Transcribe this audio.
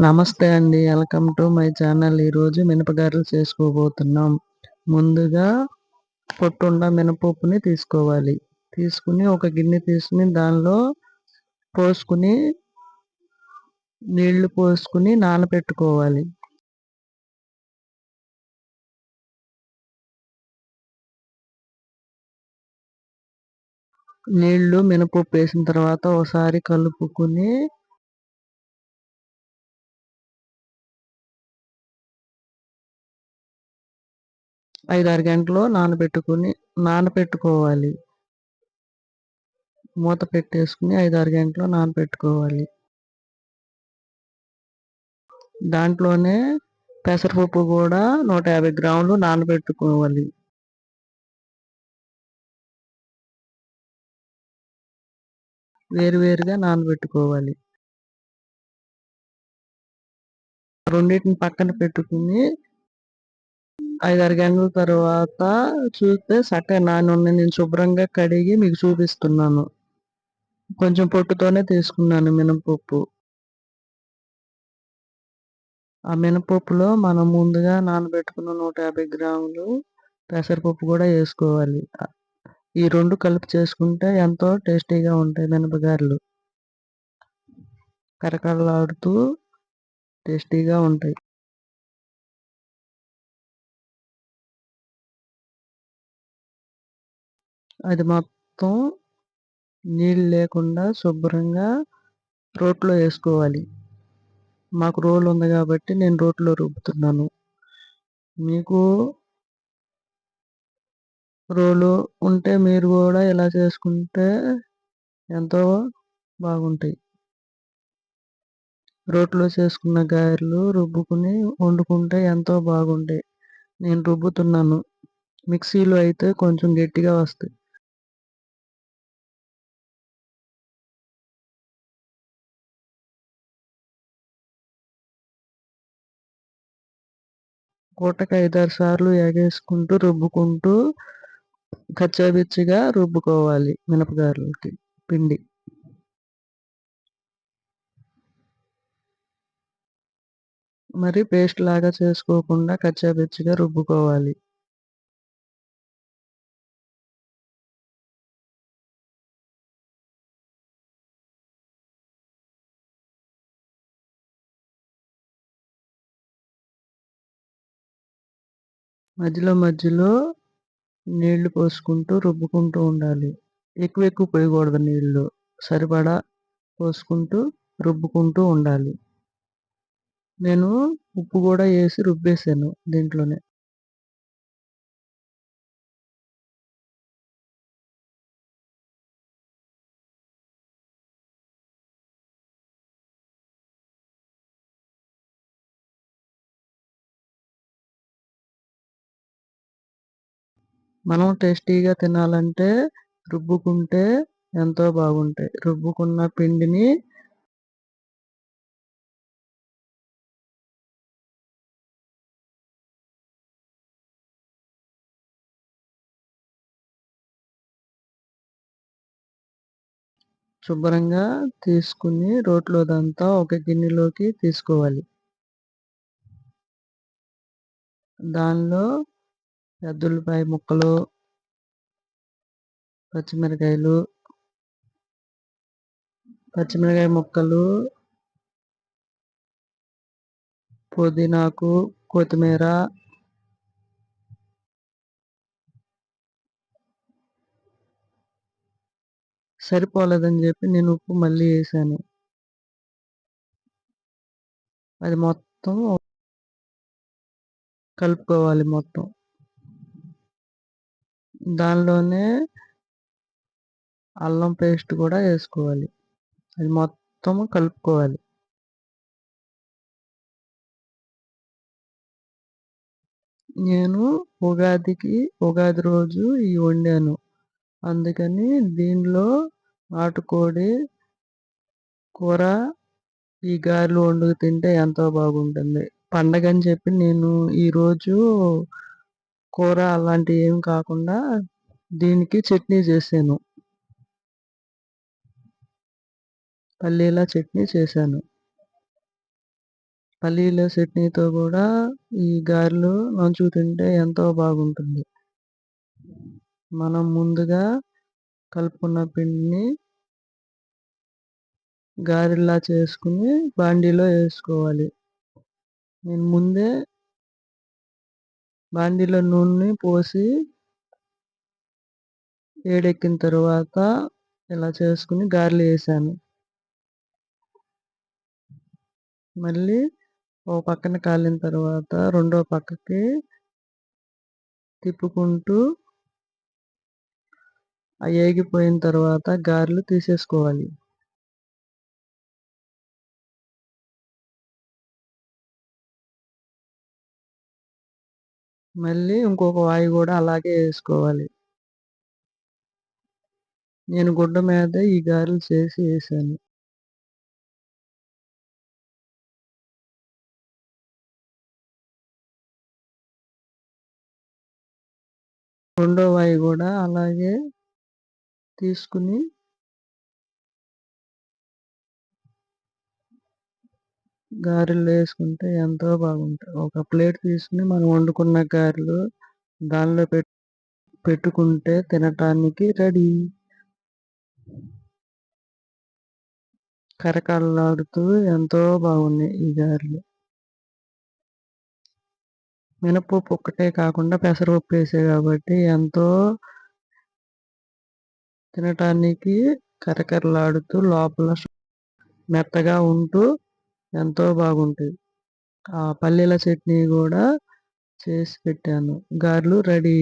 నమస్తే అండి. Welcome to my channel. ఈరోజు మినపగారలు చేసుకోబోతున్నాం. ముందుగా పొట్టుండ మినపప్పుని తీసుకోవాలి. తీసుకుని ఒక గిన్నె తీసుకుని దానిలో పోసుకుని నీళ్ళు పోసుకుని నానబెట్టుకోవాలి నీళ్ళు మినపప్పు వేసిన తర్వాత ఒకసారి కలుపుకుని ఐదారు గంటలు నానబెట్టుకుని నానబెట్టుకోవాలి. మూత పెట్టేసుకుని ఐదారు గంటలు నానబెట్టుకోవాలి. దాంట్లోనే పెసరపప్పు కూడా నూట యాభై గ్రాములు నానబెట్టుకోవాలి. వేరువేరుగా నానబెట్టుకోవాలి. రెండింటిని పక్కన పెట్టుకుని ఐదారు గంటల తర్వాత చూస్తే సక్క నాని నేను శుభ్రంగా కడిగి మీకు చూపిస్తున్నాను. కొంచెం పొట్టుతోనే తీసుకున్నాను మినపప్పు. ఆ మినపప్పులో మనం ముందుగా నానబెట్టుకున్న నూట యాభై గ్రాములు పెసరపప్పు కూడా వేసుకోవాలి. ఈ రెండు కలిపి చేసుకుంటే ఎంతో టేస్టీగా ఉంటాయి మినపగారెలు. కరకరలాడుతూ టేస్టీగా ఉంటాయి. అది మొత్తం నీళ్ళు లేకుండా శుభ్రంగా రోట్లో వేసుకోవాలి. మాకు రోలు ఉంది కాబట్టి నేను రోట్లో రుబ్బుతున్నాను. మీకు రోలు ఉంటే మీరు కూడా ఇలా చేసుకుంటే ఎంతో బాగుంటాయి. రోట్లో చేసుకున్న గారెలు రుబ్బుకుని వండుకుంటే ఎంతో బాగుంటాయి. నేను రుబ్బుతున్నాను. మిక్సీలో అయితే కొంచెం గట్టిగా వస్తాయి. పూటకి ఐదారు సార్లు ఎగేసుకుంటూ రుబ్బుకుంటూ కచ్చాబిచ్చిగా రుబ్బుకోవాలి మినపగారులకి పిండి. మరి పేస్ట్ లాగా చేసుకోకుండా కచ్చాబిచ్చిగా రుబ్బుకోవాలి. మధ్యలో మధ్యలో నీళ్ళు పోసుకుంటూ రుబ్బుకుంటూ ఉండాలి. ఎక్కువ ఎక్కువ పోయకూడదు నీళ్ళు. సరిపడా పోసుకుంటూ రుబ్బుకుంటూ ఉండాలి. నేను ఉప్పు కూడా వేసి రుబ్బేసాను దీంట్లోనే. మనం టేస్టీగా తినాలంటే రుబ్బుకుంటే ఎంతో బాగుంటాయి. రుబ్బుకున్న పిండిని శుభ్రంగా తీసుకుని రోట్లోదంతా ఒక గిన్నెలోకి తీసుకోవాలి. దానిలో పెద్దలపాయ ముక్కలు పచ్చిమిరకాయలు పచ్చిమిరకాయ ముక్కలు పుదీనాకు కొత్తిమీర సరిపోలేదని చెప్పి నేను ఉప్పు మళ్ళీ వేసాను. అది మొత్తం కలుపుకోవాలి మొత్తం. దానిలోనే అల్లం పేస్ట్ కూడా వేసుకోవాలి. అది మొత్తం కలుపుకోవాలి. నేను ఉగాదికి ఉగాది రోజు ఈ వండాను. అందుకని దీనిలో నాటుకోడి కూర ఈ గారెలు వండుకు తింటే ఎంతో బాగుంటుంది. పండగ అని చెప్పి నేను ఈరోజు కూర అలాంటివి ఏం కాకుండా దీనికి చట్నీ చేశాను. పల్లీల చట్నీ చేశాను. పల్లీల చట్నీతో కూడా ఈ గారెలు నంచు తింటే ఎంతో బాగుంటుంది. మనం ముందుగా కలుపుకున్న పిండిని గారెలా చేసుకుని బాండీలో వేసుకోవాలి. నేను ముందే బాండీలో నూనె పోసి వేడెక్కిన తర్వాత ఇలా చేసుకుని గారెలు వేసాను. మళ్ళీ ఓ పక్కన కాలిన తర్వాత రెండో పక్కకి తిప్పుకుంటూ ఆ ఏగిపోయిన తర్వాత గారెలు తీసేసుకోవాలి. మళ్ళీ ఇంకొక వాయి కూడా అలాగే వేసుకోవాలి. నేను గుడ్డ మీద ఈ గారెలు చేసి వేసాను. రెండో వాయి కూడా అలాగే తీసుకుని గారెలు వేసుకుంటే ఎంతో బాగుంటాయి. ఒక ప్లేట్ తీసుకుని మనం వండుకున్న గారెలు దానిలో పెట్ పెట్టుకుంటే తినటానికి రెడీ. కరకరలాడుతూ ఎంతో బాగున్నాయి ఈ గారెలు. మినపప్పు ఒక్కటే కాకుండా పెసరపప్పు వేసే కాబట్టి ఎంతో తినటానికి కరకరలాడుతూ లోపల మెత్తగా ఉంటూ ఎంతో బాగుంటాయి. ఆ పల్లీల చట్నీ కూడా చేసి పెట్టాను. గారెలు రెడీ